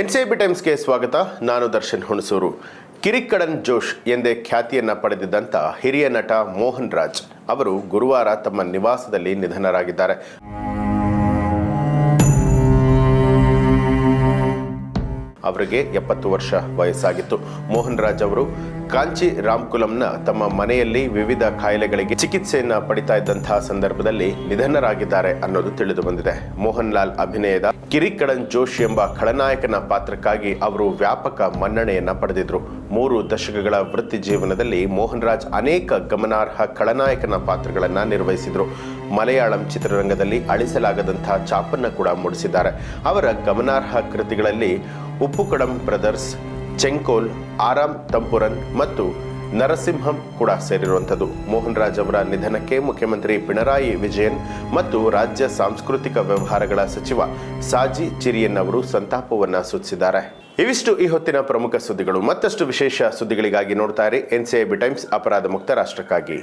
NCB ಟೈಮ್ಸ್ಗೆ ಸ್ವಾಗತ. ನಾನು ದರ್ಶನ್ ಹುಣಸೂರು. ಕಿರಿಕ್ಕಡನ್ ಜೋಶ್ ಎಂದೇ ಖ್ಯಾತಿಯನ್ನು ಪಡೆದಿದ್ದಂಥ ಹಿರಿಯ ನಟ ಮೋಹನ್ ರಾಜ್ ಅವರು ಗುರುವಾರ ತಮ್ಮ ನಿವಾಸದಲ್ಲಿ ನಿಧನರಾಗಿದ್ದಾರೆ. ಅವರಿಗೆ ಎಪ್ಪತ್ತು ವರ್ಷ ವಯಸ್ಸಾಗಿತ್ತು. ಮೋಹನ್ ರಾಜ್ ಅವರು ಕಾಂಚಿ ರಾಮ್ಕುಲಂನ ತಮ್ಮ ಮನೆಯಲ್ಲಿ ವಿವಿಧ ಕಾಯಿಲೆಗಳಿಗೆ ಚಿಕಿತ್ಸೆಯನ್ನು ಪಡಿತಾ ಇದ್ದಂತಹ ಸಂದರ್ಭದಲ್ಲಿ ನಿಧನರಾಗಿದ್ದಾರೆ ಅನ್ನೋದು ತಿಳಿದು ಬಂದಿದೆ. ಮೋಹನ್ ಲಾಲ್ ಅಭಿನಯದ ಕಿರಿಕಡನ್ ಜೋಶಿ ಎಂಬ ಖಳನಾಯಕನ ಪಾತ್ರಕ್ಕಾಗಿ ಅವರು ವ್ಯಾಪಕ ಮನ್ನಣೆಯನ್ನು ಪಡೆದಿದ್ರು. ಮೂರು ದಶಕಗಳ ವೃತ್ತಿ ಜೀವನದಲ್ಲಿ ಮೋಹನ್ ರಾಜ್ ಅನೇಕ ಗಮನಾರ್ಹ ಖಳನಾಯಕನ ಪಾತ್ರಗಳನ್ನು ನಿರ್ವಹಿಸಿದರು. ಮಲಯಾಳಂ ಚಿತ್ರರಂಗದಲ್ಲಿ ಅಳಿಸಲಾಗದಂತಹ ಛಾಪನ್ನು ಕೂಡ ಮೂಡಿಸಿದ್ದಾರೆ. ಅವರ ಗಮನಾರ್ಹ ಕೃತಿಗಳಲ್ಲಿ ಉಪ್ಪುಕಡಂ ಬ್ರದರ್ಸ್, ಚೆಂಕೋಲ್, ಆರಾಮ್ ತಂಪುರನ್ ಮತ್ತು ನರಸಿಂಹಂ ಕೂಡ ಸೇರಿರುವಂಥದ್ದು. ಮೋಹನ್ ರಾಜ್ ಅವರ ನಿಧನಕ್ಕೆ ಮುಖ್ಯಮಂತ್ರಿ ಪಿಣರಾಯಿ ವಿಜಯನ್ ಮತ್ತು ರಾಜ್ಯ ಸಾಂಸ್ಕೃತಿಕ ವ್ಯವಹಾರಗಳ ಸಚಿವ ಸಾಜಿ ಚಿರಿಯನ್ ಅವರು ಸಂತಾಪವನ್ನು ಸೂಚಿಸಿದ್ದಾರೆ. ಇವಿಷ್ಟು ಈ ಹೊತ್ತಿನ ಪ್ರಮುಖ ಸುದ್ದಿಗಳು. ಮತ್ತಷ್ಟು ವಿಶೇಷ ಸುದ್ದಿಗಳಿಗಾಗಿ ನೋಡ್ತಾ ಇರಿ ಎನ್ಸಿಐಬಿ ಟೈಮ್ಸ್ ಅಪರಾಧ ಮುಕ್ತ ರಾಷ್ಟ್ರಕ್ಕಾಗಿ.